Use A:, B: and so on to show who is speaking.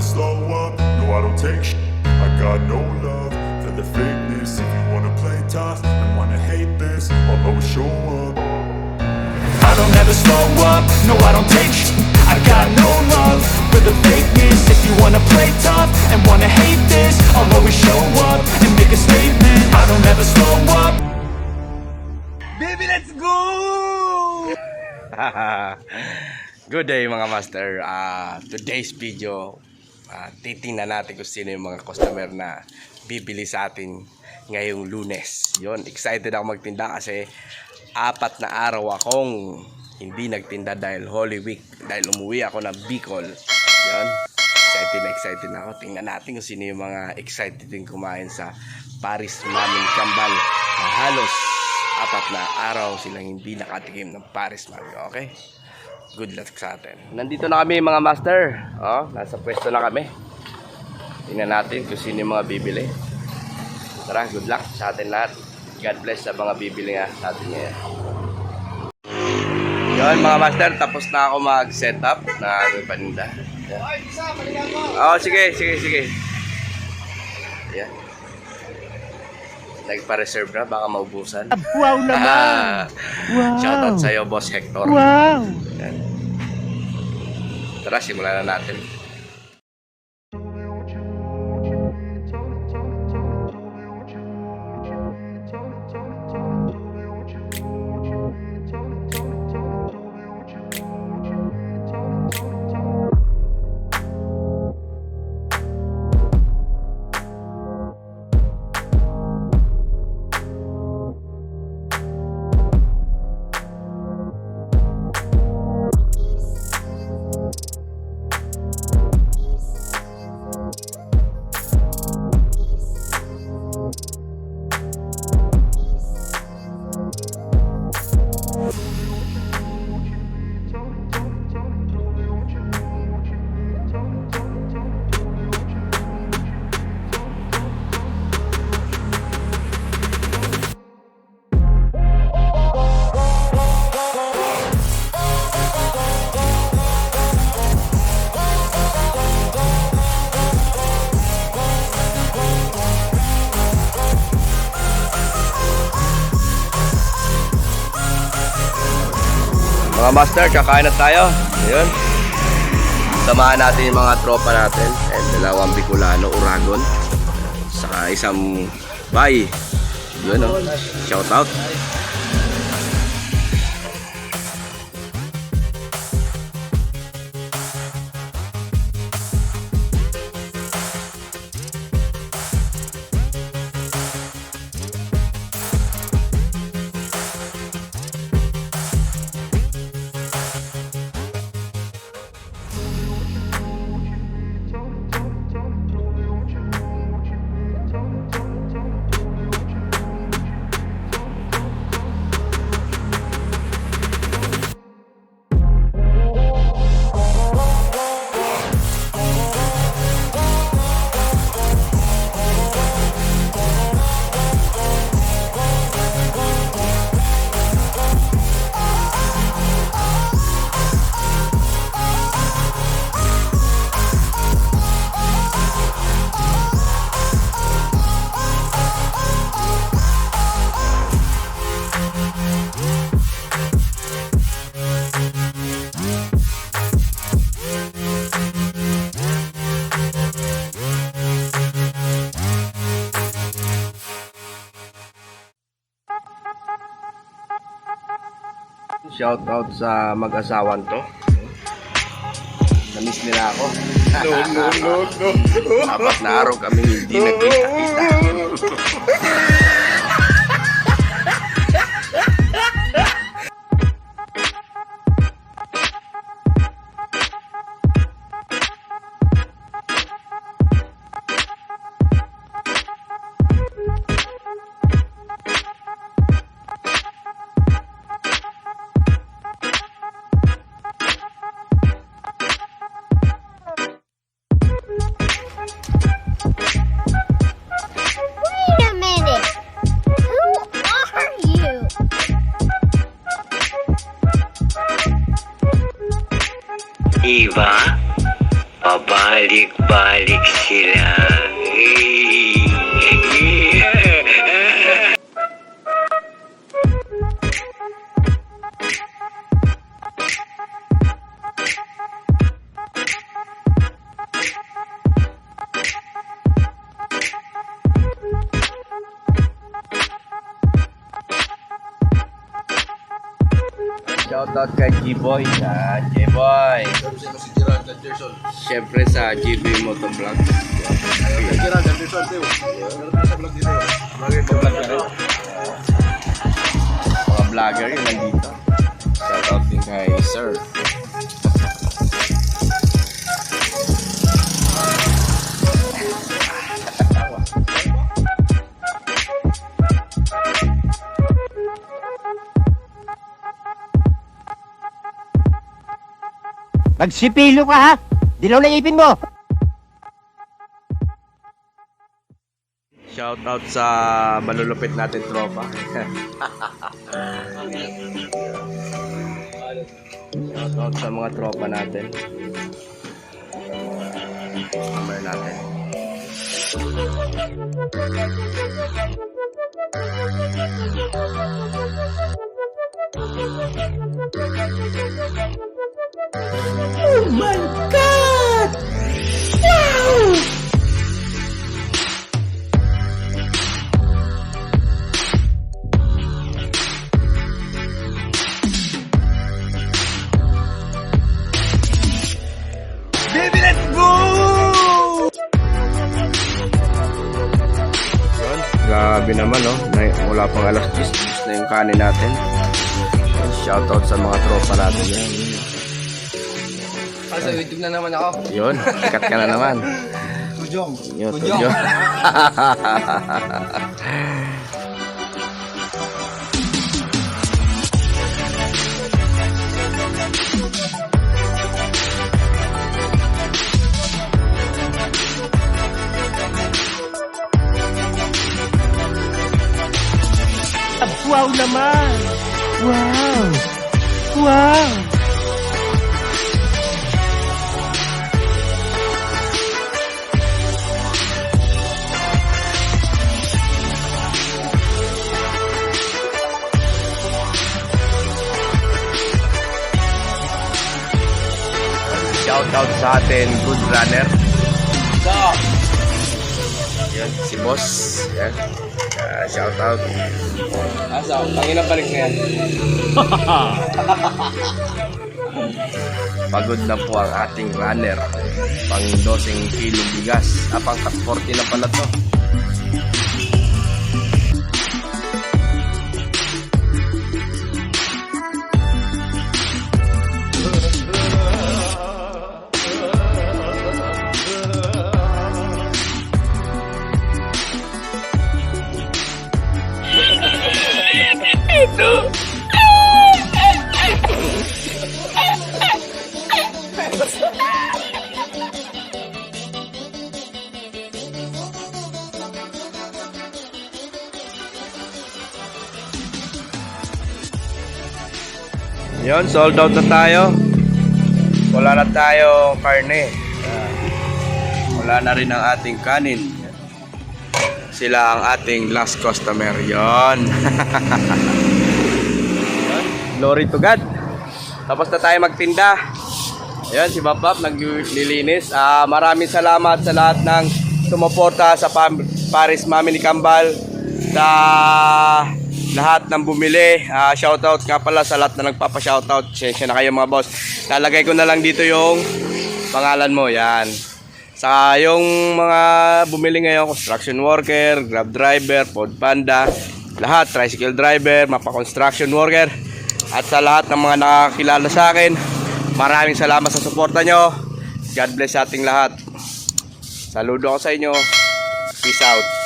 A: never slow up, no I don't take sh- I got no love for the fakeness. If you wanna play tough and wanna hate this I'll always show up.
B: I don't ever slow up, no I don't take sh- I got no love for the fakeness. If you wanna play tough and wanna hate this I'll always show up and make a statement. I don't ever slow up.
C: Baby, let's go! Good day mga master. Ah, today's video, ah, titingnan natin kung sino yung mga customer na bibili sa atin ngayong lunes. Yon, excited ako magtinda kasi apat na araw akong hindi nagtinda dahil Holy Week. Dahil umuwi ako ng Bicol. Yon, excited na excited na ako. Tingnan natin kung sino yung mga excited din kumain sa Paris Mamin Kambal na halos apat na araw silang hindi nakatikim ng Paris Mami. Okay? Good luck sa atin. Nandito na kami mga master. Oh, nasa pwesto na kami. Tingnan natin kung sino yung mga bibili. Tara, good luck sa atin lahat. God bless sa mga bibili nga sa atin ngayon. Yun mga master, tapos na ako mag-set up na aming paninda. Oh, sige, sige, sige. Yan. Nagpa-reserve na, baka maubusan.
D: Wow naman! Wow!
C: Shoutout sa'yo, Boss Hector.
D: Wow!
C: Yan. Tara, simulan na natin. Master, kakain na tayo. Ayun. Samahan natin yung mga tropa natin. And dalawang Bicolano, Uragon. Saka isang bay. Yun, oh. Shout out. Shout out sa mag-asawan to. Namiss nila ako. No, no, no, no. Apat na araw kami hindi nagkita-kita.
E: Balik-balik sila.
C: Shoutout kay G-Boy. Yan, G-Boy. Siyempre sa GB Motovlog. Mga vlogger yun nandito. Shoutout din kay Sir.
D: Magsipilo ka ha! Dilaw na ipin mo!
C: Shoutout sa malulupit natin tropa. Shoutout sa mga tropa natin. Number natin. Yun. Grabe naman, no? Na, wala pang alas 10, 10 na yung kanin natin. Shoutout sa mga tropa natin yan.
F: Sa YouTube na naman ako.
C: Yun, sikat ka na naman.
F: Tujong.
C: Yun,
F: Tujong.
C: yun.
D: Wow naman! Wow! Wow!
C: Sa atin, good runner. Yan, si boss. Yan. Uh, shoutout.
F: Asa, tangina balik na yan.
C: Pagod na po ang ating runner. Pang 12 kilo bigas. Ah, pang 40 na pala to. Yon, sold out na tayo. Wala na tayo karne. Wala na rin ang ating kanin. Sila ang ating last customer. Yon. Glory to God. Tapos na tayo magtinda. Ayan, si Bapap naglilinis. Ah, maraming salamat sa lahat ng sumuporta sa Pam- Paris Mami ni Kambal. Sa lahat ng bumili. Ah, shoutout nga pala sa lahat na nagpapa-shoutout. Sensya na kayo mga boss. Lalagay ko na lang dito yung pangalan mo. Yan. Sa yung mga bumili ngayon, construction worker, grab driver, food panda, lahat, tricycle driver, mapa-construction worker, at sa lahat ng mga nakakilala sa akin, maraming salamat sa suporta nyo. God bless sa ating lahat. Saludo ako sa inyo. Peace out.